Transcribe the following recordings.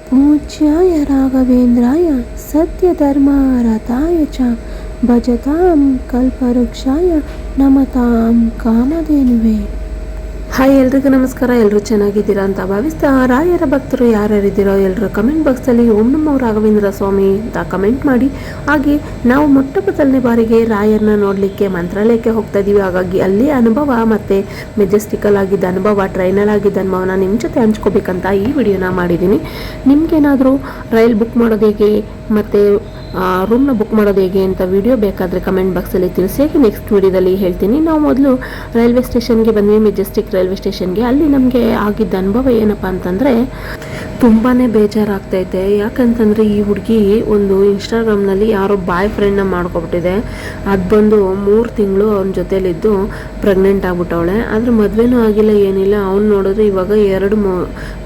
पूज्याय राघवेन्द्राय सत्यधर्मारताय च भजतां कल्पवृक्षाय नमतां कामधेनुवे। ಹಾಯ್ ಎಲ್ರಿಗೂ ನಮಸ್ಕಾರ ಎಲ್ಲರೂ ಚೆನ್ನಾಗಿದ್ದೀರಾ ಅಂತ ಭಾವಿಸ್ತಾ ರಾಯರ ಭಕ್ತರು ಯಾರ್ಯಾರಿದ್ದೀರೋ ಎಲ್ಲರೂ ಕಮೆಂಟ್ ಬಾಕ್ಸಲ್ಲಿ ಓಂ ನಮೋ ರಾಘವೇಂದ್ರ ಸ್ವಾಮಿ ಅಂತ ಕಮೆಂಟ್ ಮಾಡಿ. ಹಾಗೆ ನಾವು ಮೊಟ್ಟ ಮೊದಲನೇ ಬಾರಿಗೆ ರಾಯರನ್ನ ನೋಡಲಿಕ್ಕೆ ಮಂತ್ರಾಲಯಕ್ಕೆ ಹೋಗ್ತಾ ಇದ್ದೀವಿ ಹಾಗಾಗಿ ಅಲ್ಲಿ ಅನುಭವ ಮತ್ತು ಮೆಜೆಸ್ಟಿಕಲ್ ಆಗಿದ್ದ ಅನುಭವ ಟ್ರೈನಲ್ಲಿ ಆಗಿದ್ದ ಅನುಭವನ ನಿಮ್ಮ ಜೊತೆ ಹಂಚ್ಕೋಬೇಕಂತ ಈ ವಿಡಿಯೋನ ಮಾಡಿದ್ದೀನಿ. ನಿಮಗೇನಾದರೂ ರೈಲ್ ಬುಕ್ ಮಾಡೋದು ಹೇಗೆ ಮತ್ತು ರೂಮ್ನ ಬುಕ್ ಮಾಡೋದು ಹೇಗೆ ಅಂತ ವಿಡಿಯೋ ಬೇಕಾದರೆ ಕಮೆಂಟ್ ಬಾಕ್ಸಲ್ಲಿ ತಿಳಿಸಿ. ಹೇಗೆ ನೆಕ್ಸ್ಟ್ ವಿಡಿಯೋದಲ್ಲಿ ಹೇಳ್ತೀನಿ. ನಾವು ಮೊದಲು ರೈಲ್ವೆ ಸ್ಟೇಷನ್ಗೆ ಬಂದ್ವಿ. ಮೆಜೆಸ್ಟಿಕ್ ರೈಲ್ವೆ ಸ್ಟೇಷನ್ಗೆ ಅಲ್ಲಿ ನಮಗೆ ಆಗಿದ್ದ ಅನುಭವ ಏನಪ್ಪ ಅಂತಂದರೆ ತುಂಬಾ ಬೇಜಾರಾಗ್ತೈತೆ ಯಾಕಂತಂದರೆ ಈ ಹುಡುಗಿ ಒಂದು ಇನ್ಸ್ಟಾಗ್ರಾಮ್ನಲ್ಲಿ ಯಾರೋ ಬಾಯ್ ಫ್ರೆಂಡ್ನ ಮಾಡ್ಕೊಬಿಟ್ಟಿದೆ. ಅದು ಬಂದು ಮೂರು ತಿಂಗಳು ಅವ್ನ ಜೊತೇಲಿದ್ದು ಪ್ರೆಗ್ನೆಂಟ್ ಆಗ್ಬಿಟ್ಟವಳೆ. ಆದರೆ ಮದುವೆನೂ ಆಗಿಲ್ಲ, ಏನಿಲ್ಲ. ಅವ್ನು ನೋಡಿದ್ರೆ ಇವಾಗ ಎರಡು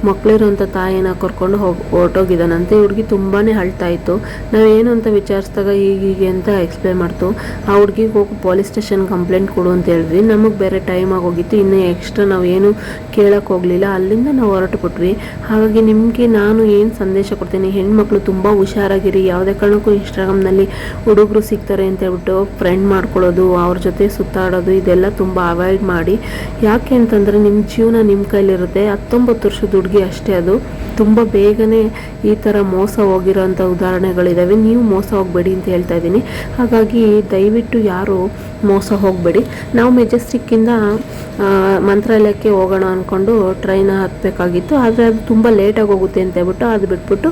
ಮಕ್ಕಳಿರೋಂಥ ತಾಯಿನ ಕರ್ಕೊಂಡು ಹೋಗಿ ಹೊರಟೋಗಿದ್ದಾನಂತೆ ಈ ಹುಡುಗಿ ತುಂಬಾ ಅಳ್ತಾ ಇತ್ತು. ನಾವೇನು ಅಂತ ವಿಚಾರಿಸಿದಾಗ ಹೀಗೆ ಅಂತ ಎಕ್ಸ್ಪ್ಲೈನ್ ಮಾಡ್ತು. ಆ ಹುಡುಗಿಗೆ ಹೋಗಿ ಪೊಲೀಸ್ ಸ್ಟೇಷನ್ ಕಂಪ್ಲೇಂಟ್ ಕೊಡು ಅಂತ ಹೇಳಿದ್ವಿ. ನಮಗೆ ಬೇರೆ ಟೈಮ್ ಆಗೋಗಿತ್ತು ಇನ್ನೂ ಎಕ್ಸ್ಟ್ರಾ ನಾವೇನು ಕೇಳಕ್ಕೆ ಹೋಗಲಿಲ್ಲ. ಅಲ್ಲಿಂದ ನಾವು ಹೊರಟು ಬಿಟ್ವಿ ಹಾಗಾಗಿ ನಿಮಗೆ ನಾನು ಏನು ಸಂದೇಶ ಕೊಡ್ತೀನಿ? ಹೆಣ್ಮಕ್ಳು ತುಂಬ ಹುಷಾರಾಗಿರಿ. ಯಾವುದೇ ಕಾರಣಕ್ಕೂ ಇನ್ಸ್ಟಾಗ್ರಾಮ್ನಲ್ಲಿ ಹುಡುಗರು ಸಿಗ್ತಾರೆ ಅಂತ ಹೇಳ್ಬಿಟ್ಟು ಫ್ರೆಂಡ್ ಮಾಡ್ಕೊಳ್ಳೋದು, ಅವ್ರ ಜೊತೆ ಸುತ್ತಾಡೋದು, ಇದೆಲ್ಲ ತುಂಬ ಅವಾಯ್ಡ್ ಮಾಡಿ. ಯಾಕೆ ಅಂತಂದರೆ ನಿಮ್ಮ ಜೀವನ ನಿಮ್ಮ ಕೈಲಿರುತ್ತೆ. ಹತ್ತೊಂಬತ್ತು ವರ್ಷದ ಹುಡುಗಿ ಅಷ್ಟೇ ಅದು. ತುಂಬ ಬೇಗನೆ ಈ ಥರ ಮೋಸ ಹೋಗಿರೋಂಥ ಉದಾಹರಣೆಗಳಿದ್ದಾವೆ ನೀವು ಮೋಸ ಹೋಗಬೇಡಿ ಅಂತ ಹೇಳ್ತಾ ಇದ್ದೀನಿ. ಹಾಗಾಗಿ ದಯವಿಟ್ಟು ಯಾರು ಮೋಸ ಹೋಗಬೇಡಿ. ನಾವು ಮೆಜೆಸ್ಟಿಕ್ಕಿಂದ ಮಂತ್ರಾಲಯಕ್ಕೆ ಹೋಗೋಣ ಅಂದ್ಕೊಂಡು ಟ್ರೈನ್ ಹತ್ತಬೇಕಾಗಿತ್ತು ಆದರೆ ಅದು ತುಂಬ ಲೇಟಾಗಿ ಹೋಗುತ್ತೆ ಅಂತ ಹೇಳ್ಬಿಟ್ಟು ಅದು ಬಿಟ್ಬಿಟ್ಟು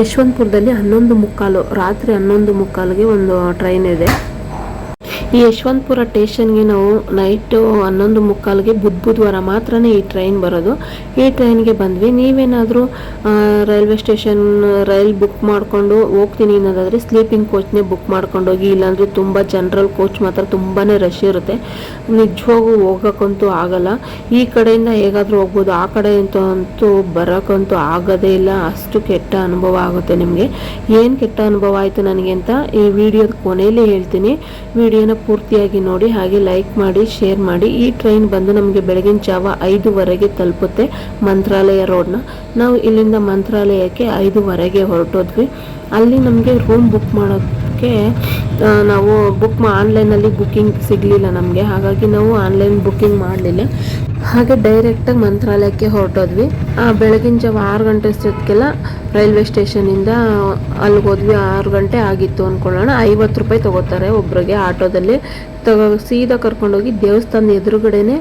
ಯಶವಂತಪುರದಲ್ಲಿ ಹನ್ನೊಂದು ಮುಕ್ಕಾಲು ರಾತ್ರಿ ಹನ್ನೊಂದು ಮುಕ್ಕಾಲಿಗೆ ಒಂದು ಟ್ರೈನ್ ಇದೆ. ಈ ಯಶವಂತಪುರ ಸ್ಟೇಷನ್ಗೆ ನಾವು ನೈಟು ಹನ್ನೊಂದು ಮುಕ್ಕಾಲಿಗೆ ಬುಧ ಬುಧವಾರ ಮಾತ್ರನೇ ಈ ಟ್ರೈನ್ ಬರೋದು. ಈ ಟ್ರೈನ್ಗೆ ಬಂದ್ವಿ. ನೀವೇನಾದರೂ ರೈಲ್ವೆ ಸ್ಟೇಷನ್, ರೈಲ್ ಬುಕ್ ಮಾಡಿಕೊಂಡು ಹೋಗ್ತೀನಿ ಅನ್ನೋದಾದರೆ ಸ್ಲೀಪಿಂಗ್ ಕೋಚ್ನೇ ಬುಕ್ ಮಾಡ್ಕೊಂಡು ಹೋಗಿ ಇಲ್ಲಾಂದರೆ ತುಂಬ ಜನರಲ್ ಕೋಚ್ ಮಾತ್ರ ತುಂಬಾ ರಶ್ ಇರುತ್ತೆ. ನಿಜವಾಗೂ ಹೋಗೋಕ್ಕಂತೂ ಆಗಲ್ಲ. ಈ ಕಡೆಯಿಂದ ಹೇಗಾದರೂ ಹೋಗ್ಬೋದು. ಆ ಕಡೆ ಅಂತೂ ಅಂತೂ ಬರೋಕ್ಕಂತೂ ಆಗೋದೇ ಇಲ್ಲ. ಅಷ್ಟು ಕೆಟ್ಟ ಅನುಭವ ಆಗುತ್ತೆ ನಿಮಗೆ. ಏನು ಕೆಟ್ಟ ಅನುಭವ ಆಯಿತು ನನಗೆ ಅಂತ ಈ ವಿಡಿಯೋದ ಕೊನೆಯಲ್ಲಿ ಹೇಳ್ತೀನಿ. ವಿಡಿಯೋನ ಪೂರ್ತಿಯಾಗಿ ನೋಡಿ, ಹಾಗೆ ಲೈಕ್ ಮಾಡಿ ಶೇರ್ ಮಾಡಿ. ಈ ಟ್ರೈನ್ ಬಂದು ನಮಗೆ ಬೆಳಗಿನ ಜಾವ ಐದುವರೆಗೆ ತಲುಪುತ್ತೆ ಮಂತ್ರಾಲಯ ರೋಡ್ನ ನಾವು ಇಲ್ಲಿಂದ ಮಂತ್ರಾಲಯಕ್ಕೆ ಐದುವರೆಗೆ ಹೊರಟೋದ್ವಿ. ಅಲ್ಲಿ ನಮಗೆ ರೂಮ್ ಬುಕ್ ಮಾಡೋಕ್ಕೆ ನಾವು ಬುಕ್ ಆನ್ಲೈನಲ್ಲಿ ಬುಕ್ಕಿಂಗ್ ಸಿಗಲಿಲ್ಲ ನಮಗೆ. ಹಾಗಾಗಿ ನಾವು ಆನ್ಲೈನ್ ಬುಕ್ಕಿಂಗ್ ಮಾಡಲಿಲ್ಲ. ಹಾಗೆ ಡೈರೆಕ್ಟಾಗಿ ಮಂತ್ರಾಲಯಕ್ಕೆ ಹೊರಟೋದ್ವಿ. ಆ, ಬೆಳಗಿನ ಜಾವ ಆರು ಗಂಟೆ ಅಷ್ಟೊತ್ತಿಗೆಲ್ಲ ರೈಲ್ವೆ ಸ್ಟೇಷನಿಂದ ಅಲ್ಲಿಗೆ ಹೋದ್ವಿ ಆರು ಗಂಟೆ ಆಗಿತ್ತು ಅಂದ್ಕೊಳ್ಳೋಣ ಐವತ್ತು ರೂಪಾಯಿ ತೊಗೋತಾರೆ ಒಬ್ರಿಗೆ ಆಟೋದಲ್ಲಿ. ತಗೋ ಸೀದಾ ಕರ್ಕೊಂಡೋಗಿ ದೇವಸ್ಥಾನದ ಎದುರುಗಡೆನೆ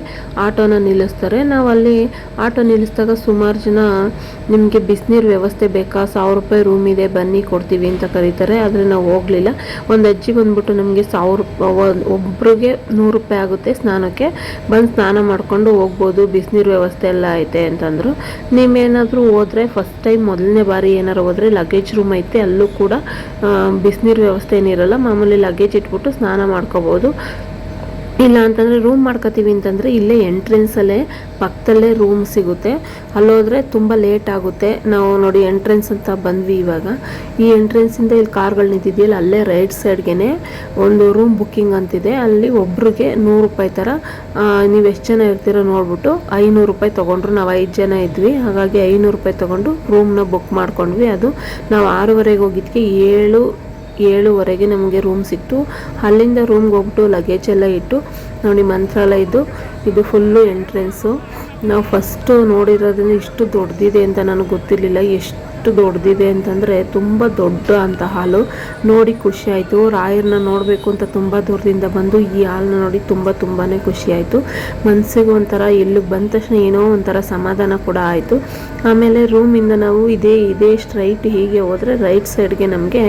ಆಟೋನ ನಿಲ್ಲಿಸ್ತಾರೆ. ನಾವು ಅಲ್ಲಿ ಆಟೋ ನಿಲ್ಲಿಸಿದಾಗ ಸುಮಾರು ಜನ ನಿಮಗೆ ಬಿಸಿನೀರು ವ್ಯವಸ್ಥೆ ಬೇಕಾ? ಸಾವಿರ ರೂಪಾಯಿ ರೂಮ್ ಇದೆ, ಬನ್ನಿ ಕೊಡ್ತೀವಿ ಅಂತ ಕರೀತಾರೆ. ಆದರೆ ನಾವು ಹೋಗಲಿಲ್ಲ. ಒಂದು ಅಜ್ಜಿ ಬಂದ್ಬಿಟ್ಟು ನಮಗೆ ಸಾವಿರ ಒಬ್ಬರಿಗೆ ನೂರು ರೂಪಾಯಿ ಆಗುತ್ತೆ ಸ್ನಾನಕ್ಕೆ. ಬಂದು ಸ್ನಾನ ಮಾಡಿಕೊಂಡು ಹೋಗ್ಬೋದು, ಬಿಸಿನೀರು ವ್ಯವಸ್ಥೆ ಎಲ್ಲ ಐತೆ ಅಂತಂದರು. ನೀವೇನಾದರೂ ಹೋದರೆ ಫಸ್ಟ್ ಟೈಮ್ ಮೊದಲನೇ ಬಾರಿ ಏನಾರು ಹೋದರೆ ಲಗೇಜ್ ರೂಮ್ ಐತೆ, ಅಲ್ಲೂ ಕೂಡ ಬಿಸಿನೀರು ವ್ಯವಸ್ಥೆ ಏನಿರಲ್ಲ ಮಾಮೂಲಿ ಲಗೇಜ್ ಇಟ್ಬಿಟ್ಟು ಸ್ನಾನ ಮಾಡ್ಕೋಬೋದು. ಇಲ್ಲ ಅಂತಂದರೆ ರೂಮ್ ಮಾಡ್ಕೋತೀವಿ ಅಂತಂದರೆ ಇಲ್ಲೇ ಎಂಟ್ರೆನ್ಸಲ್ಲೇ ಪಕ್ಕದಲ್ಲೇ ರೂಮ್ ಸಿಗುತ್ತೆ. ಅಲ್ಲೋದ್ರೆ ತುಂಬ ಲೇಟ್ ಆಗುತ್ತೆ. ನಾವು ನೋಡಿ ಎಂಟ್ರೆನ್ಸ್ ಅಂತ ಬಂದ್ವಿ ಇವಾಗ. ಈ ಎಂಟ್ರೆನ್ಸಿಂದ ಇಲ್ಲಿ ಕಾರ್ಗಳು ನಿಂತಿದೆಯಲ್ಲ, ಅಲ್ಲೇ ರೈಟ್ ಸೈಡ್ಗೆ ಒಂದು ರೂಮ್ ಬುಕ್ಕಿಂಗ್ ಅಂತಿದೆ. ಅಲ್ಲಿ ಒಬ್ರಿಗೆ ನೂರು ರೂಪಾಯಿ ಥರ ನೀವು ಎಷ್ಟು ಜನ ಇರ್ತೀರೋ ನೋಡ್ಬಿಟ್ಟು ಐನೂರು ರೂಪಾಯಿ ತೊಗೊಂಡ್ರು. ನಾವು ಐದು ಜನ ಇದ್ವಿ. ಹಾಗಾಗಿ ಐನೂರು ರೂಪಾಯಿ ತೊಗೊಂಡು ರೂಮ್ನ ಬುಕ್ ಮಾಡ್ಕೊಂಡ್ವಿ. ಅದು ನಾವು ಆರೂವರೆಗೆ ಹೋಗಿದ್ದಕ್ಕೆ ಏಳು ಏಳುವರೆಗೆ ನಮಗೆ ರೂಮ್ ಸಿಕ್ತು. ಅಲ್ಲಿಂದ ರೂಮ್ಗೆ ಹೋಗ್ಬಿಟ್ಟು ಲಗೇಜ್ ಎಲ್ಲ ಇಟ್ಟು, ನೋಡಿ ಮಂತ್ರಾಲಯದ್ದು ಇದು ಫುಲ್ಲು ಎಂಟ್ರೆನ್ಸು ನಾವು ಫಸ್ಟು ನೋಡಿರೋದ್ರಿಂದ ಇಷ್ಟು ದೊಡ್ಡದಿದೆ ಅಂತ ನನಗೆ ಗೊತ್ತಿರಲಿಲ್ಲ. ಎಷ್ಟು ದೊಡ್ಡದಿದೆ ಅಂತಂದರೆ ತುಂಬ ದೊಡ್ಡ ಅಂತ ಹಾಲು ನೋಡಿ ಖುಷಿ ಆಯಿತು. ರಾಯರನ್ನ ನೋಡಬೇಕು ಅಂತ ತುಂಬ ದೂರದಿಂದ ಬಂದು ಈ ಹಾಲನ್ನ ನೋಡಿ ತುಂಬ ತುಂಬಾ ಖುಷಿ ಆಯಿತು. ಮನಸ್ಸಿಗೆ ಒಂಥರ ಇಲ್ಲಿಗೆ ಬಂದ ತಕ್ಷಣ ಏನೋ ಒಂಥರ ಸಮಾಧಾನ ಕೂಡ ಆಯಿತು. ಆಮೇಲೆ ರೂಮಿಂದ ನಾವು ಇದೇ ಇದೇ ಸ್ಟ್ರೈಟ್ ಹೀಗೆ ಹೋದರೆ ರೈಟ್ ಸೈಡ್ಗೆ ನಮಗೆ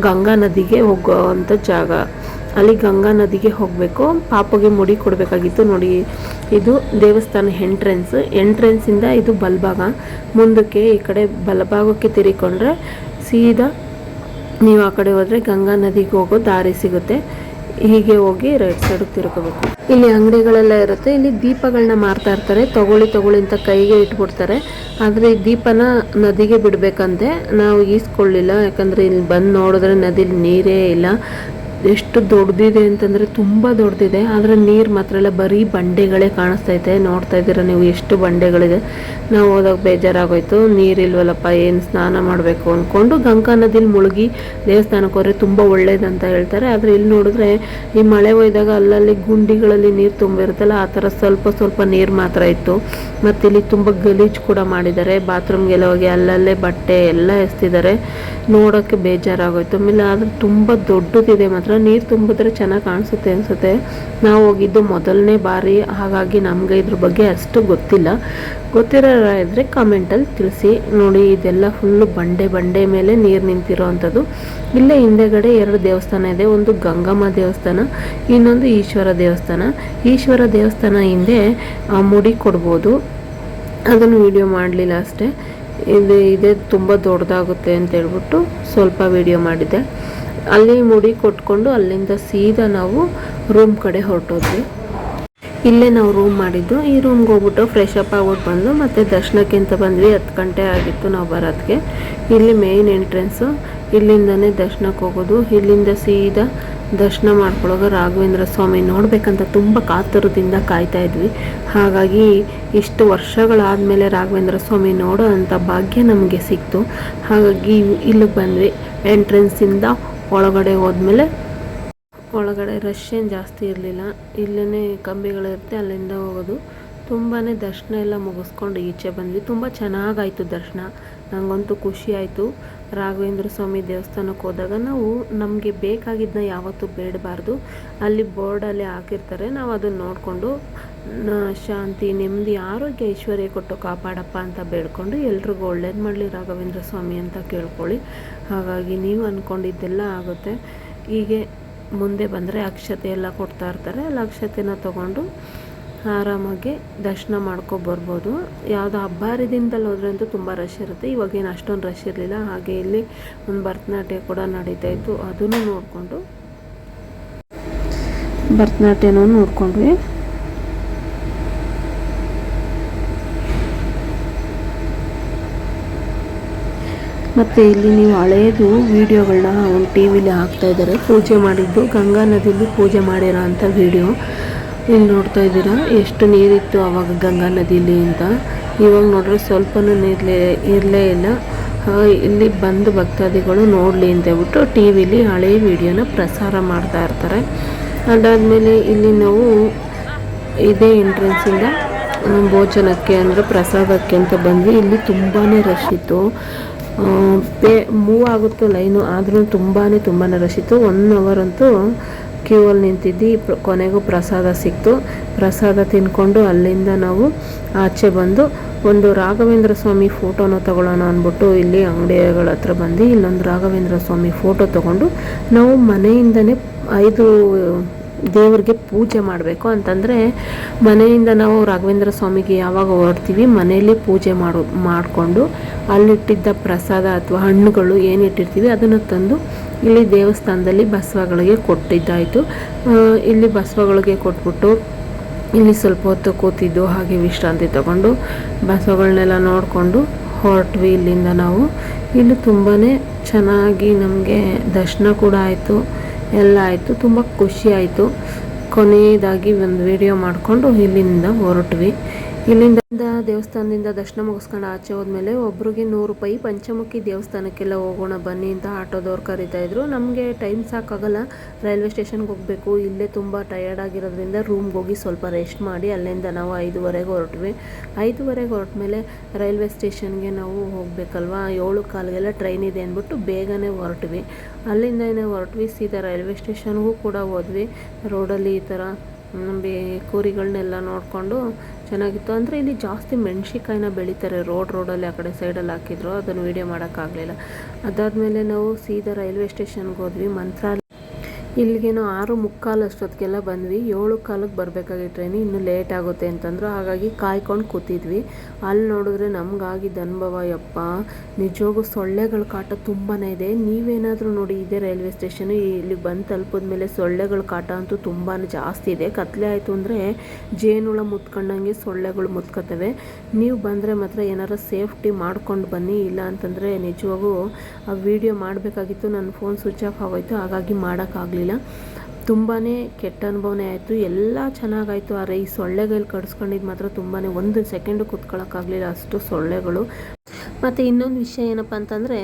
ಗಂಗಾ ನದಿಗೆ ಹೋಗೋವಂಥ ಜಾಗ. ಅಲ್ಲಿ ಗಂಗಾ ನದಿಗೆ ಹೋಗಬೇಕು. ಪಾಪಗೆ ಮುಡಿ ಕೊಡಬೇಕಾಗಿತ್ತು ನೋಡಿ. ಇದು ದೇವಸ್ಥಾನ ಎಂಟ್ರೆನ್ಸ್ ಎಂಟ್ರೆನ್ಸಿಂದ ಇದು ಬಲಭಾಗ. ಮುಂದಕ್ಕೆ ಈ ಕಡೆ ಬಲಭಾಗಕ್ಕೆ ತಿರುಗಿಕೊಂಡ್ರೆ ಸೀದಾ ನೀವು ಆ ಕಡೆ ಹೋದರೆ ಗಂಗಾ ನದಿಗೆ ಹೋಗೋ ದಾರಿ ಸಿಗುತ್ತೆ. ಹೀಗೆ ಹೋಗಿ ರೈಟ್ ಸೈಡ್ ತಿರ್ಕೋಬೇಕು. ಇಲ್ಲಿ ಅಂಗಡಿಗಳೆಲ್ಲ ಇರುತ್ತೆ. ಇಲ್ಲಿ ದೀಪಗಳನ್ನ ಮಾರ್ತಾ ಇರ್ತಾರೆ. ತಗೊಳ್ಳಿ ತಗೊಳ್ಳಿ ಅಂತ ಕೈಗೆ ಇಟ್ಬಿಡ್ತಾರೆ. ಆದರೆ ಈ ದೀಪನ ನದಿಗೆ ಬಿಡಬೇಕಂತೆ. ನಾವು ಈಸ್ಕೊಳ್ಳಿಲ್ಲ. ಯಾಕಂದ್ರೆ ಇಲ್ಲಿ ಬಂದು ನೋಡಿದ್ರೆ ನದಿಲಿ ನೀರೇ ಇಲ್ಲ. ಎಷ್ಟು ದೊಡ್ಡದಿದೆ ಅಂತಂದರೆ ತುಂಬ ದೊಡ್ಡದಿದೆ ಆದರೆ ನೀರು ಮಾತ್ರ ಎಲ್ಲ ಬರೀ ಬಂಡೆಗಳೇ ಇದೆ. ನೋಡ್ತಾ ಇದ್ದೀರಾ ನೀವು ಎಷ್ಟು ಬಂಡೆಗಳಿದೆ. ನಾವು ಹೋದಾಗ ಬೇಜಾರಾಗೋಯ್ತು. ನೀರಿಲ್ವಲ್ಲಪ್ಪ ಏನು ಸ್ನಾನ ಮಾಡಬೇಕು ಅಂದ್ಕೊಂಡು ಗಂಗಾ ನದಿಲಿ ಮುಳುಗಿ ದೇವಸ್ಥಾನಕ್ಕೆ ಹೋದರೆ ತುಂಬ ಒಳ್ಳೇದಂತ ಹೇಳ್ತಾರೆ. ಆದರೆ ಇಲ್ಲಿ ನೋಡಿದ್ರೆ ಈ ಮಳೆ ಒಯ್ದಾಗ ಅಲ್ಲಲ್ಲಿ ಗುಂಡಿಗಳಲ್ಲಿ ನೀರು ತುಂಬಿರುತ್ತಲ್ಲ, ಆ ಥರ ಸ್ವಲ್ಪ ಸ್ವಲ್ಪ ನೀರು ಮಾತ್ರ ಇತ್ತು. ಮತ್ತು ಇಲ್ಲಿ ತುಂಬ ಗಲೀಜು ಕೂಡ ಮಾಡಿದ್ದಾರೆ. ಬಾತ್ರೂಮ್ಗೆಲ್ಲ ಹೋಗಿ ಅಲ್ಲಲ್ಲೇ ಬಟ್ಟೆ ಎಲ್ಲ ಎಸ್ತಿದ್ದಾರೆ. ನೋಡೋಕ್ಕೆ ಬೇಜಾರಾಗೋಯ್ತು. ಆಮೇಲೆ ಆದರೆ ತುಂಬ ದೊಡ್ಡದಿದೆ ಮಾತ್ರ. ನೀರು ತುಂಬಿದ್ರೆ ಚೆನ್ನಾಗಿ ಕಾಣಿಸುತ್ತೆ ಅನಿಸುತ್ತೆ. ನಾವು ಹೋಗಿದ್ದು ಮೊದಲನೇ ಬಾರಿ, ಹಾಗಾಗಿ ನಮಗೆ ಇದ್ರ ಬಗ್ಗೆ ಅಷ್ಟು ಗೊತ್ತಿಲ್ಲ. ಗೊತ್ತಿರೋ ಇದ್ದರೆ ಕಮೆಂಟಲ್ಲಿ ತಿಳಿಸಿ. ನೋಡಿ, ಇದೆಲ್ಲ ಫುಲ್ಲು ಬಂಡೆ ಬಂಡೆ ಮೇಲೆ ನೀರು ನಿಂತಿರೋ ಅಂಥದ್ದು. ಇಲ್ಲೇ ಹಿಂದೆಗಡೆ ಎರಡು ದೇವಸ್ಥಾನ ಇದೆ. ಒಂದು ಗಂಗಮ್ಮ ದೇವಸ್ಥಾನ, ಇನ್ನೊಂದು ಈಶ್ವರ ದೇವಸ್ಥಾನ. ಈಶ್ವರ ದೇವಸ್ಥಾನ ಹಿಂದೆ ಮುಡಿ ಕೊಡ್ಬೋದು. ಅದನ್ನು ವಿಡಿಯೋ ಮಾಡಲಿಲ್ಲ ಅಷ್ಟೇ. ಇದು, ಇದೇ ತುಂಬ ದೊಡ್ಡದಾಗುತ್ತೆ ಅಂತ ಹೇಳ್ಬಿಟ್ಟು ಸ್ವಲ್ಪ ವಿಡಿಯೋ ಮಾಡಿದ್ದೆ. ಅಲ್ಲಿ ಮುಡಿ ಕೊಟ್ಕೊಂಡು ಅಲ್ಲಿಂದ ಸೀದಾ ನಾವು ರೂಮ್ ಕಡೆ ಹೊರಟೋದ್ವಿ. ಇಲ್ಲೇ ನಾವು ರೂಮ್ ಮಾಡಿದ್ದು. ಈ ರೂಮ್ಗೆ ಹೋಗ್ಬಿಟ್ಟು ಫ್ರೆಶ್ ಅಪ್ ಆಗ್ಬಿಟ್ಟು ಬಂದು ಮತ್ತೆ ದರ್ಶನಕ್ಕಿಂತ ಬಂದ್ವಿ. ಹತ್ತು ಗಂಟೆ ಆಗಿತ್ತು ನಾವು ಬರೋದಕ್ಕೆ ಇಲ್ಲಿ ಮೇಯ್ನ್ ಎಂಟ್ರೆನ್ಸು ಇಲ್ಲಿಂದನೇ ದರ್ಶನಕ್ಕೆ ಹೋಗೋದು. ಇಲ್ಲಿಂದ ಸೀದಾ ದರ್ಶನ ಮಾಡ್ಕೊಳ್ಳೋದು ರಾಘವೇಂದ್ರ ಸ್ವಾಮಿ ನೋಡಬೇಕಂತ ತುಂಬ ಕಾತುರದಿಂದ ಕಾಯ್ತಾ ಇದ್ವಿ. ಹಾಗಾಗಿ ಇಷ್ಟು ವರ್ಷಗಳಾದಮೇಲೆ ರಾಘವೇಂದ್ರ ಸ್ವಾಮಿ ನೋಡೋ ಅಂಥ ಭಾಗ್ಯ ನಮಗೆ ಸಿಕ್ತು. ಹಾಗಾಗಿ ಇಲ್ಲಿಗೆ ಬಂದ್ವಿ. ಎಂಟ್ರೆನ್ಸಿಂದ ಒಳಗಡೆ ಹೋದ್ಮೇಲೆ ಒಳಗಡೆ ರಶ್ ಏನು ಜಾಸ್ತಿ ಇರಲಿಲ್ಲ. ಇಲ್ಲೇ ಕಂಬಿಗಳಿರುತ್ತೆ ಅಲ್ಲಿಂದ ಹೋಗೋದು. ತುಂಬಾ ದರ್ಶನ ಎಲ್ಲ ಮುಗಿಸ್ಕೊಂಡು ಈಚೆ ಬಂದ್ವಿ. ತುಂಬ ಚೆನ್ನಾಗಾಯಿತು ದರ್ಶನ. ನನಗಂತೂ ಖುಷಿ ಆಯಿತು. ರಾಘವೇಂದ್ರ ಸ್ವಾಮಿ ದೇವಸ್ಥಾನಕ್ಕೆ ಹೋದಾಗ ನಾವು ನಮಗೆ ಬೇಕಾಗಿದ್ದನ್ನ ಯಾವತ್ತೂ ಬೇಡಬಾರ್ದು. ಅಲ್ಲಿ ಬೋರ್ಡಲ್ಲಿ ಹಾಕಿರ್ತಾರೆ. ನಾವು ಅದನ್ನು ನೋಡಿಕೊಂಡು ಶಾಂತಿ, ನೆಮ್ಮದಿ, ಆರೋಗ್ಯ, ಐಶ್ವರ್ಯ ಕೊಟ್ಟು ಕಾಪಾಡಪ್ಪ ಅಂತ ಬೇಡ್ಕೊಂಡು ಎಲ್ರಿಗೂ ಒಳ್ಳೇದು ಮಾಡಲಿ ರಾಘವೇಂದ್ರ ಸ್ವಾಮಿ ಅಂತ ಕೇಳ್ಕೊಳ್ಳಿ. ಹಾಗಾಗಿ ನೀವು ಅಂದ್ಕೊಂಡಿದ್ದೆಲ್ಲ ಆಗುತ್ತೆ. ಹೀಗೆ ಮುಂದೆ ಬಂದರೆ ಅಕ್ಷತೆ ಎಲ್ಲ ಕೊಡ್ತಾ ಇರ್ತಾರೆ. ಅಲ್ಲಿ, ಅಕ್ಷತೆನ ತೊಗೊಂಡು ಆರಾಮಾಗಿ ದರ್ಶನ ಮಾಡ್ಕೊಬರ್ಬೋದು ಯಾವುದೋ ಹಬ್ಬ ಹರಿದಿನದಲ್ಲಿ ಹೋದ್ರೆ ಅಂತೂ ತುಂಬ ರಶ್ ಇರುತ್ತೆ. ಇವಾಗೇನು ಅಷ್ಟೊಂದು ರಶ್ ಇರಲಿಲ್ಲ. ಹಾಗೆ ಇಲ್ಲಿ ಒಂದು ಭರತನಾಟ್ಯ ಕೂಡ ನಡೀತಾ ಇತ್ತು. ಅದನ್ನು ನೋಡಿಕೊಂಡು ಭರತನಾಟ್ಯನೂ ನೋಡ್ಕೊಂಡ್ವಿ. ಮತ್ತು ಇಲ್ಲಿ ನೀವು ಹಳೆಯದು ವೀಡಿಯೋಗಳನ್ನ ಒಂದು ಟಿ ವಿಲಿ ಹಾಕ್ತಾಯಿದ್ದಾರೆ ಪೂಜೆ ಮಾಡಿದ್ದು ಗಂಗಾ ನದಿಯಲ್ಲಿ ಪೂಜೆ ಮಾಡಿರೋ ಅಂಥ ವೀಡಿಯೋ ಇಲ್ಲಿ ನೋಡ್ತಾ ಇದ್ದೀರಾ? ಎಷ್ಟು ನೀರಿತ್ತು ಆವಾಗ ಗಂಗಾ ನದಿಲಿ ಅಂತ. ಇವಾಗ ನೋಡ್ರೆ ಸ್ವಲ್ಪನೂ ನೀರ್ಲೇ, ಇರಲೇ ಇಲ್ಲ. ಇಲ್ಲಿ ಬಂದು ಭಕ್ತಾದಿಗಳು ನೋಡಲಿ ಅಂತ ಹೇಳ್ಬಿಟ್ಟು ಟಿ ವಿಲಿ ಹಳೆ ವಿಡಿಯೋನ ಪ್ರಸಾರ ಮಾಡ್ತಾ ಇರ್ತಾರೆ. ಅದಾದಮೇಲೆ ಇಲ್ಲಿ ನಾವು ಇದೇ ಎಂಟ್ರೆನ್ಸಿಂದ ಭೋಜನಕ್ಕೆ ಅಂದರೆ ಪ್ರಸಾದಕ್ಕೆ ಅಂತ ಬಂದ್ವಿ. ಇಲ್ಲಿ ತುಂಬಾ ರಶ್ ಇತ್ತು. ಪೇ, ಮೂವ್ ಆಗುತ್ತೋ, ಲೈನು ಆದರೂ ತುಂಬಾ ತುಂಬಾ ರಶ್ ಇತ್ತು. ಒನ್ ಅವರ್ ಅಂತೂ ಕ್ಯೂ ಅಲ್ಲಿ ನಿಂತಿದ್ದು ಕೊನೆಗೂ ಪ್ರಸಾದ ಸಿಕ್ತು. ಪ್ರಸಾದ ತಿನ್ಕೊಂಡು ಅಲ್ಲಿಂದ ನಾವು ಆಚೆ ಬಂದು ಒಂದು ರಾಘವೇಂದ್ರ ಸ್ವಾಮಿ ಫೋಟೋನ ತಗೊಳ್ಳೋಣ ಅಂದ್ಬಿಟ್ಟು ಇಲ್ಲಿ ಅಂಗಡಿಗಳ ಹತ್ರ ಬಂದು ಇಲ್ಲೊಂದು ರಾಘವೇಂದ್ರ ಸ್ವಾಮಿ ಫೋಟೋ ತಗೊಂಡು ನಾವು ಮನೆಯಿಂದನೇ ಐದು ದೇವರಿಗೆ ಪೂಜೆ ಮಾಡಬೇಕು ಅಂತಂದರೆ ಮನೆಯಿಂದ ನಾವು ರಾಘವೇಂದ್ರ ಸ್ವಾಮಿಗೆ ಯಾವಾಗ ಹೊರಡ್ತೀವಿ, ಮನೆಯಲ್ಲಿ ಪೂಜೆ ಮಾಡೋ, ಮಾಡಿಕೊಂಡು ಅಲ್ಲಿಟ್ಟಿದ್ದ ಪ್ರಸಾದ ಅಥವಾ ಹಣ್ಣುಗಳು ಏನಿಟ್ಟಿರ್ತೀವಿ ಅದನ್ನು ತಂದು ಇಲ್ಲಿ ದೇವಸ್ಥಾನದಲ್ಲಿ ಬಸವಗಳಿಗೆ ಕೊಟ್ಟಿದ್ದಾಯಿತು. ಇಲ್ಲಿ ಬಸವಗಳಿಗೆ ಕೊಟ್ಬಿಟ್ಟು ಇಲ್ಲಿ ಸ್ವಲ್ಪ ಹೊತ್ತು ಕೂತಿದ್ದು ಹಾಗೆ ವಿಶ್ರಾಂತಿ ತಗೊಂಡು ಬಸವಗಳನ್ನೆಲ್ಲ ನೋಡಿಕೊಂಡು ಹೊರಟ್ವಿ ಇಲ್ಲಿಂದ ನಾವು. ಇಲ್ಲಿ ತುಂಬಾ ಚೆನ್ನಾಗಿ ನಮಗೆ ದರ್ಶನ ಕೂಡ ಆಯಿತು. ಎಲ್ಲ ಆಯಿತು ತುಂಬ ಖುಷಿ ಆಯಿತು. ಕೊನೆಯದಾಗಿ ಒಂದು ವಿಡಿಯೋ ಮಾಡಿಕೊಂಡು ಇಲ್ಲಿಂದ ಹೊರಟ್ವಿ. ಇಲ್ಲಿಂದ ದೇವಸ್ಥಾನದಿಂದ ದರ್ಶನ ಮುಗಿಸ್ಕೊಂಡು ಆಚೆ ಹೋದ್ಮೇಲೆ ಒಬ್ರಿಗೆ ನೂರು ರೂಪಾಯಿ ಪಂಚಮುಖಿ ದೇವಸ್ಥಾನಕ್ಕೆಲ್ಲ ಹೋಗೋಣ ಬನ್ನಿ ಅಂತ ಆಟೋದವ್ರು ಕರಿತಾ ಇದ್ರು. ನಮಗೆ ಟೈಮ್ ಸಾಕಾಗಲ್ಲ. ರೈಲ್ವೆ ಸ್ಟೇಷನ್ಗೆ ಹೋಗಬೇಕು. ಇಲ್ಲೇ ತುಂಬ ಟಯರ್ಡ್ ಆಗಿರೋದ್ರಿಂದ ರೂಮ್ಗೆ ಹೋಗಿ ಸ್ವಲ್ಪ ರೆಸ್ಟ್ ಮಾಡಿ ಅಲ್ಲಿಂದ ನಾವು ಐದುವರೆಗೆ ಹೊರಟ್ವಿ. ಐದುವರೆಗೆ ಹೊರಟ ಮೇಲೆ ರೈಲ್ವೆ ಸ್ಟೇಷನ್ಗೆ ನಾವು ಹೋಗಬೇಕಲ್ವಾ? ಏಳು ಕಾಲಿಗೆಲ್ಲ ಟ್ರೈನ್ ಇದೆ ಅಂದ್ಬಿಟ್ಟು ಬೇಗನೆ ಹೊರಟ್ವಿ. ಅಲ್ಲಿಂದ ಏನೇ ಹೊರಟ್ವಿ, ಸೀದಾ ರೈಲ್ವೆ ಸ್ಟೇಷನ್ಗೂ ಕೂಡ ಹೋದ್ವಿ. ರೋಡಲ್ಲಿ ಈ ಥರ ಬೇ ಕೂರಿಗಳನ್ನೆಲ್ಲ ನೋಡಿಕೊಂಡು ಚೆನ್ನಾಗಿತ್ತು. ಅಂದರೆ ಇಲ್ಲಿ ಜಾಸ್ತಿ ಮೆಣ್ಸಿಕಾಯಿನ ಬೆಳೀತಾರೆ ರೋಡ್ ರೋಡಲ್ಲಿ ಆ ಕಡೆ ಸೈಡಲ್ಲಿ ಹಾಕಿದ್ರು. ಅದನ್ನು ವೀಡಿಯೋ ಮಾಡೋಕ್ಕಾಗಲಿಲ್ಲ. ಅದಾದಮೇಲೆ ನಾವು ಸೀದಾ ರೈಲ್ವೆ ಸ್ಟೇಷನ್ಗೆ ಹೋದ್ವಿ. ಮಂತ್ರಾಲಯ ಇಲ್ಲಿಗೇನೋ ಆರು ಮುಕ್ಕಾಲು ಅಷ್ಟೊತ್ತಿಗೆಲ್ಲ ಬಂದ್ವಿ. ಏಳು ಕಾಲಕ್ಕೆ ಬರಬೇಕಾಗಿ ಟ್ರೈನ್ ಇನ್ನೂ ಲೇಟ್ ಆಗುತ್ತೆ ಅಂತಂದ್ರು. ಹಾಗಾಗಿ ಕಾಯ್ಕೊಂಡು ಕೂತಿದ್ವಿ. ಅಲ್ಲಿ ನೋಡಿದ್ರೆ ನಮಗಾಗಿದ್ದ ಅನುಭವ, ಯಪ್ಪ, ನಿಜವಾಗೂ ಸೊಳ್ಳೆಗಳ ಕಾಟ ತುಂಬಾ ಇದೆ. ನೀವೇನಾದರೂ ನೋಡಿ ಇದೇ ರೈಲ್ವೆ ಸ್ಟೇಷನ್ ಇಲ್ಲಿ ಬಂದು ತಲುಪಿದ ಮೇಲೆ ಸೊಳ್ಳೆಗಳ ಕಾಟ ಅಂತೂ ತುಂಬಾ ಜಾಸ್ತಿ ಇದೆ. ಕತ್ಲೆ ಆಯಿತು ಅಂದರೆ ಜೇನುಳ ಮುತ್ಕೊಂಡಂಗೆ ಸೊಳ್ಳೆಗಳು ಮುತ್ಕೋತವೆ ನೀವು ಬಂದರೆ ಮಾತ್ರ ಏನಾರು ಸೇಫ್ಟಿ ಮಾಡ್ಕೊಂಡು ಬನ್ನಿ. ಇಲ್ಲ ಅಂತಂದರೆ ನಿಜವಾಗೂ ಆ ವಿಡಿಯೋ ಮಾಡಬೇಕಾಗಿತ್ತು. ನನ್ನ ಫೋನ್ ಸ್ವಿಚ್ ಆಫ್ ಆಗೋಯ್ತು. ಹಾಗಾಗಿ ಮಾಡೋಕ್ಕಾಗಲಿಲ್ಲ. ಇರಲಿಲ್ಲ ತುಂಬಾ ಕೆಟ್ಟ ಅನುಭವನೇ ಆಯಿತು. ಎಲ್ಲ ಚೆನ್ನಾಗಾಯಿತು. ಆದರೆ ಈ ಸೊಳ್ಳೆಗಳು ಕಡಿಸ್ಕೊಂಡಿದ್ದು ಮಾತ್ರ ತುಂಬಾ ಒಂದು ಸೆಕೆಂಡು ಕೂತ್ಕೊಳ್ಳೋಕ್ಕಾಗಲಿಲ್ಲ ಅಷ್ಟು ಸೊಳ್ಳೆಗಳು. ಮತ್ತು ಇನ್ನೊಂದು ವಿಷಯ ಏನಪ್ಪ ಅಂತಂದರೆ,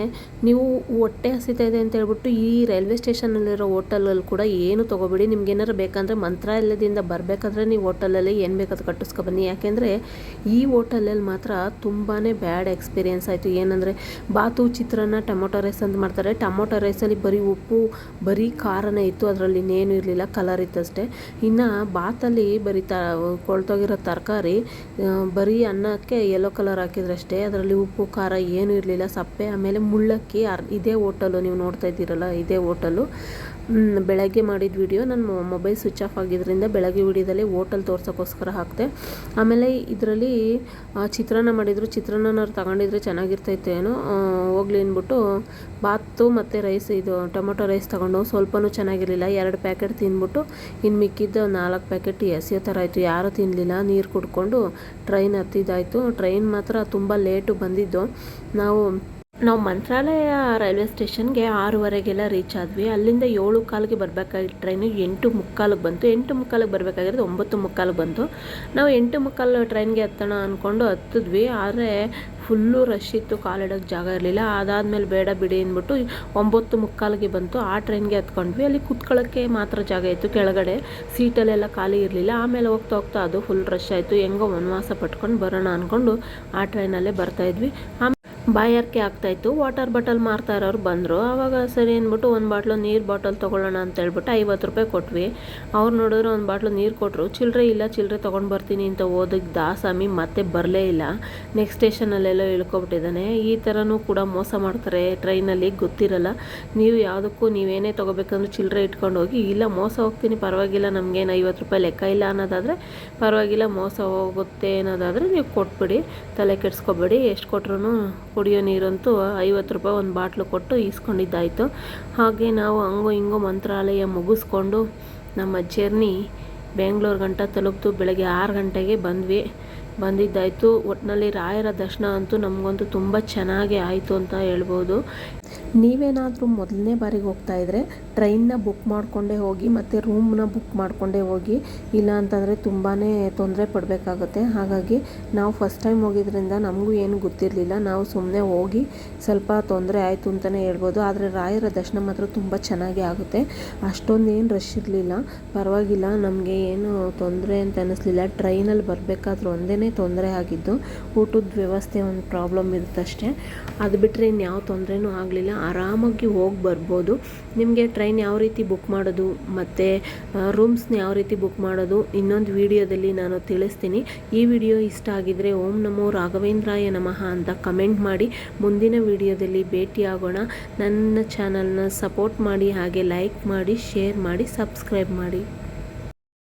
ನೀವು ಹೊಟ್ಟೆ ಹಸಿತಾ ಇದೆ ಅಂತ ಹೇಳ್ಬಿಟ್ಟು ಈ ರೈಲ್ವೆ ಸ್ಟೇಷನಲ್ಲಿರೋ ಹೋಟೆಲಲ್ಲಿ ಕೂಡ ಏನು ತೊಗೋಬೇಡಿ. ನಿಮ್ಗೆ ಏನಾರು ಬೇಕಂದರೆ ಮಂತ್ರಾಲಯದಿಂದ ಬರಬೇಕಾದ್ರೆ ನೀವು ಹೋಟೆಲಲ್ಲಿ ಏನು ಬೇಕಾದ್ರೂ ಕಟ್ಟಿಸ್ಕೊಬನ್ನಿ. ಯಾಕೆಂದರೆ ಈ ಹೋಟೆಲಲ್ಲಿ ಮಾತ್ರ ತುಂಬಾ ಬ್ಯಾಡ್ ಎಕ್ಸ್ಪೀರಿಯೆನ್ಸ್ ಆಯಿತು. ಏನಂದರೆ ಬಾತು, ಚಿತ್ರಾನ್ನ, ಟೊಮೊಟೊ ರೈಸ್ ಅಂತ ಮಾಡ್ತಾರೆ. ಟೊಮೊಟೊ ರೈಸಲ್ಲಿ ಬರೀ ಉಪ್ಪು, ಬರೀ ಖಾರನ ಇತ್ತು. ಅದರಲ್ಲಿ ಇನ್ನೇನು ಇರಲಿಲ್ಲ. ಕಲರ್ ಇತ್ತಷ್ಟೇ ಇನ್ನು ಬಾತಲ್ಲಿ ಬರೀ ತ, ಕೊಳ್ತೋಗಿರೋ ತರಕಾರಿ ಬರೀ ಅನ್ನಕ್ಕೆ ಯೆಲ್ಲೋ ಕಲರ್ ಹಾಕಿದ್ರಷ್ಟೇ. ಅದರಲ್ಲಿ ಉಪ್ಪು, ಖಾರ ಏನೂ ಇರಲಿಲ್ಲ. ಸಪ್ಪೆ ಆಮೇಲೆ ಮುಳ್ಳಕ್ಕಿ ಅರ್ ಇದೇ ಓಟಲು ನೀವು ನೋಡ್ತಾ ಇದ್ದೀರಲ್ಲ ಇದೇ ಹೋಟಲು. ಬೆಳಗ್ಗೆ ಮಾಡಿದ ವಿಡಿಯೋ ನನ್ನ ಮೊಬೈಲ್ ಸ್ವಿಚ್ ಆಫ್ ಆಗಿದ್ದರಿಂದ ಬೆಳಗ್ಗೆ ವಿಡಿಯೋದಲ್ಲಿ ಓಟಲ್ ತೋರ್ಸೋಕ್ಕೋಸ್ಕರ ಹಾಕಿದೆ. ಆಮೇಲೆ ಇದರಲ್ಲಿ ಚಿತ್ರಾನ್ನ ಮಾಡಿದರು. ಚಿತ್ರಾನ್ನನಾರು ತಗೊಂಡಿದ್ರೆ ಚೆನ್ನಾಗಿರ್ತೈತೆ ಏನೋ ಹೋಗ್ಲಿ ಅಂದ್ಬಿಟ್ಟು ಬಾತು ಮತ್ತು ರೈಸ್ ಇದು, ಟೊಮೊಟೊ ರೈಸ್ ತಗೊಂಡು ಸ್ವಲ್ಪನೂ ಚೆನ್ನಾಗಿರಲಿಲ್ಲ. ಎರಡು ಪ್ಯಾಕೆಟ್ ತಿಂದ್ಬಿಟ್ಟು ಇನ್ನು ಮಿಕ್ಕಿದ್ದು ನಾಲ್ಕು ಪ್ಯಾಕೆಟ್ ಎಸೆಯೋ ಥರ ಆಯಿತು. ಯಾರೂ ತಿನ್ನಲಿಲ್ಲ ನೀರು ಕುಡ್ಕೊಂಡು ಟ್ರೈನ್ ಹತ್ತಿದ್ದಾಯಿತು ಟ್ರೈನ್ ಮಾತ್ರ ತುಂಬ ಲೇಟು ಬಂದಿದ್ದು. ನಾವು ನಾವು ಮಂತ್ರಾಲಯ ರೈಲ್ವೆ ಸ್ಟೇಷನ್ಗೆ ಆರೂವರೆಗೆಲ್ಲ ರೀಚ್ ಆದ್ವಿ. ಅಲ್ಲಿಂದ ಏಳು ಕಾಲಿಗೆ ಬರಬೇಕಾಗಿತ್ತು ಟ್ರೈನು ಎಂಟು ಮುಕ್ಕಾಲಿಗೆ ಬಂತು. ಎಂಟು ಮುಕ್ಕಾಲಿಗೆ ಬರಬೇಕಾಗಿರೋದು ಒಂಬತ್ತು ಮುಕ್ಕಾಲಿಗೆ ಬಂತು. ನಾವು ಎಂಟು ಮುಕ್ಕಾಲು ಟ್ರೈನ್ಗೆ ಹತ್ತೋಣ ಅಂದ್ಕೊಂಡು ಹತ್ತಿದ್ವಿ ಆದರೆ ಫುಲ್ಲು ರಶ್ ಇತ್ತು ಕಾಲಿಡೋಕ್ಕೆ ಜಾಗ ಇರಲಿಲ್ಲ. ಅದಾದಮೇಲೆ ಬೇಡ ಬಿಡಿ ಅಂದ್ಬಿಟ್ಟು ಒಂಬತ್ತು ಮುಕ್ಕಾಲಿಗೆ ಬಂತು. ಆ ಟ್ರೈನ್ಗೆ ಹತ್ಕೊಂಡ್ವಿ ಅಲ್ಲಿ ಕುತ್ಕೊಳ್ಳೋಕ್ಕೆ ಮಾತ್ರ ಜಾಗ ಇತ್ತು, ಕೆಳಗಡೆ. ಸೀಟಲ್ಲೆಲ್ಲ ಖಾಲಿ ಇರಲಿಲ್ಲ. ಆಮೇಲೆ ಹೋಗ್ತಾ ಹೋಗ್ತಾ ಅದು ಫುಲ್ ರಶ್ ಆಯಿತು. ಹೆಂಗೋ ವನವಾಸ ಪಟ್ಕೊಂಡು ಬರೋಣ ಅಂದ್ಕೊಂಡು ಆ ಟ್ರೈನಲ್ಲೇ ಬರ್ತಾಯಿದ್ವಿ ಆಮೇಲೆ ಬಾಯಾರಿಕೆ ಆಗ್ತಾಯಿತ್ತು. ವಾಟರ್ ಬಾಟಲ್ ಮಾರ್ತಾ ಇರೋರು ಬಂದರು. ಆವಾಗ ಸರಿ ಅಂದ್ಬಿಟ್ಟು ಒಂದು ಬಾಟ್ಲು ನೀರು ಬಾಟಲ್ ತೊಗೊಳ್ಳೋಣ ಅಂತ ಹೇಳ್ಬಿಟ್ಟು ಐವತ್ತು ರೂಪಾಯಿ ಕೊಟ್ವಿ. ಅವ್ರು ನೋಡಿದ್ರೆ ಒಂದು ಬಾಟ್ಲು ನೀರು ಕೊಟ್ಟರು ಚಿಲ್ಲರೆ ಇಲ್ಲ ಚಿಲ್ಲರೆ ತೊಗೊಂಡು ಬರ್ತೀನಿ ಅಂತ ಓದಕ್ಕೆ ದಾಸಾಮಿ ಮತ್ತೆ ಬರಲೇ ಇಲ್ಲ. ನೆಕ್ಸ್ಟ್ ಸ್ಟೇಷನಲ್ಲೆಲ್ಲ ಇಳ್ಕೊಬಿಟ್ಟಿದ್ದಾನೆ. ಈ ಥರನೂ ಕೂಡ ಮೋಸ ಮಾಡ್ತಾರೆ. ಟ್ರೈನಲ್ಲಿ ಗೊತ್ತಿರಲ್ಲ. ನೀವು ಯಾವುದಕ್ಕೂ ನೀವೇನೇ ತೊಗೋಬೇಕಂದ್ರೆ ಚಿಲ್ಲರೆ ಇಟ್ಕೊಂಡು ಹೋಗಿ, ಇಲ್ಲ ಮೋಸ ಹೋಗ್ತೀನಿ, ಪರವಾಗಿಲ್ಲ, ನಮಗೇನು ಐವತ್ತು ರೂಪಾಯಿ ಲೆಕ್ಕ ಇಲ್ಲ ಅನ್ನೋದಾದರೆ, ಪರವಾಗಿಲ್ಲ, ಮೋಸ ಹೋಗುತ್ತೆ ಅನ್ನೋದಾದರೆ ನೀವು ಕೊಟ್ಬಿಡಿ. ತಲೆ ಕೆಡಿಸ್ಕೊಬೇಡಿ. ಎಷ್ಟು ಕೊಟ್ರು ಕುಡಿಯೋ ನೀರಂತೂ ಐವತ್ತು ರೂಪಾಯಿ ಒಂದು ಬಾಟ್ಲು ಕೊಟ್ಟು ಈಸ್ಕೊಂಡಿದ್ದಾಯಿತು. ಹಾಗೆ ನಾವು ಹಂಗೋ ಹಿಂಗೋ ಮಂತ್ರಾಲಯ ಮುಗಿಸ್ಕೊಂಡು ನಮ್ಮ ಜರ್ನಿ ಬೆಂಗಳೂರು ಗಂಟ ತಲುಪ್ತು. ಬೆಳಗ್ಗೆ ಆರು ಗಂಟೆಗೆ ಬಂದ್ವಿ. ಬಂದಿದ್ದಾಯಿತು. ಒಟ್ಟಿನಲ್ಲಿ ರಾಯರ ದರ್ಶನ ಅಂತೂ ನಮಗಂತೂ ತುಂಬ ಚೆನ್ನಾಗಿ ಆಯಿತು ಅಂತ ಹೇಳ್ಬೋದು. ನೀವೇನಾದರೂ ಮೊದಲನೇ ಬಾರಿಗೆ ಹೋಗ್ತಾ ಇದ್ದರೆ ಟ್ರೈನ್ನ ಬುಕ್ ಮಾಡಿಕೊಂಡೇ ಹೋಗಿ ಮತ್ತು ರೂಮ್ನ ಬುಕ್ ಮಾಡಿಕೊಂಡೇ ಹೋಗಿ. ಇಲ್ಲ ಅಂತಂದರೆ ತುಂಬಾ ತೊಂದರೆ ಪಡಬೇಕಾಗುತ್ತೆ. ಹಾಗಾಗಿ ನಾವು ಫಸ್ಟ್ ಟೈಮ್ ಹೋಗಿದ್ರಿಂದ ನಮಗೂ ಏನು ಗೊತ್ತಿರಲಿಲ್ಲ. ನಾವು ಸುಮ್ಮನೆ ಹೋಗಿ ಸ್ವಲ್ಪ ತೊಂದರೆ ಆಯಿತು ಅಂತಲೇ ಹೇಳ್ಬೋದು. ಆದರೆ ರಾಯರ ದರ್ಶನ ಮಾತ್ರ ತುಂಬ ಚೆನ್ನಾಗಿ ಆಗುತ್ತೆ. ಅಷ್ಟೊಂದು ಏನು ರಶ್ ಇರಲಿಲ್ಲ. ಪರವಾಗಿಲ್ಲ. ನಮಗೆ ಏನು ತೊಂದರೆ ಅಂತ ಅನ್ನಿಸ್ಲಿಲ್ಲ ಟ್ರೈನಲ್ಲಿ ಬರಬೇಕಾದ್ರೂ ಒಂದೇ ತೊಂದರೆ ಆಗಿದ್ದು ಊಟದ ವ್ಯವಸ್ಥೆ ಒಂದು ಪ್ರಾಬ್ಲಮ್ ಇರುತ್ತಷ್ಟೇ. ಅದು ಬಿಟ್ಟರೆ ಇನ್ಯಾವ ತೊಂದರೆನೂ ಆಗಲಿಲ್ಲ. ಆರಾಮಾಗಿ ಹೋಗಿ ಬರ್ಬೋದು. ನಿಮಗೆ ಟ್ರೈನ್ ಯಾವ ರೀತಿ ಬುಕ್ ಮಾಡೋದು, ಮತ್ತು ರೂಮ್ಸ್ನ ಯಾವ ರೀತಿ ಬುಕ್ ಮಾಡೋದು ಇನ್ನೊಂದು ವಿಡಿಯೋದಲ್ಲಿ ನಾನು ತಿಳಿಸ್ತೀನಿ. ಈ ವಿಡಿಯೋ ಇಷ್ಟ ಆಗಿದರೆ ಓಂ ನಮೋ ರಾಘವೇಂದ್ರಾಯ ನಮಃ ಅಂತ ಕಮೆಂಟ್ ಮಾಡಿ. ಮುಂದಿನ ವಿಡಿಯೋದಲ್ಲಿ ಭೇಟಿಯಾಗೋಣ. ನನ್ನ ಚಾನಲ್ನ ಸಪೋರ್ಟ್ ಮಾಡಿ, ಹಾಗೆ ಲೈಕ್ ಮಾಡಿ ಶೇರ್ ಮಾಡಿ ಸಬ್ಸ್ಕ್ರೈಬ್ ಮಾಡಿ.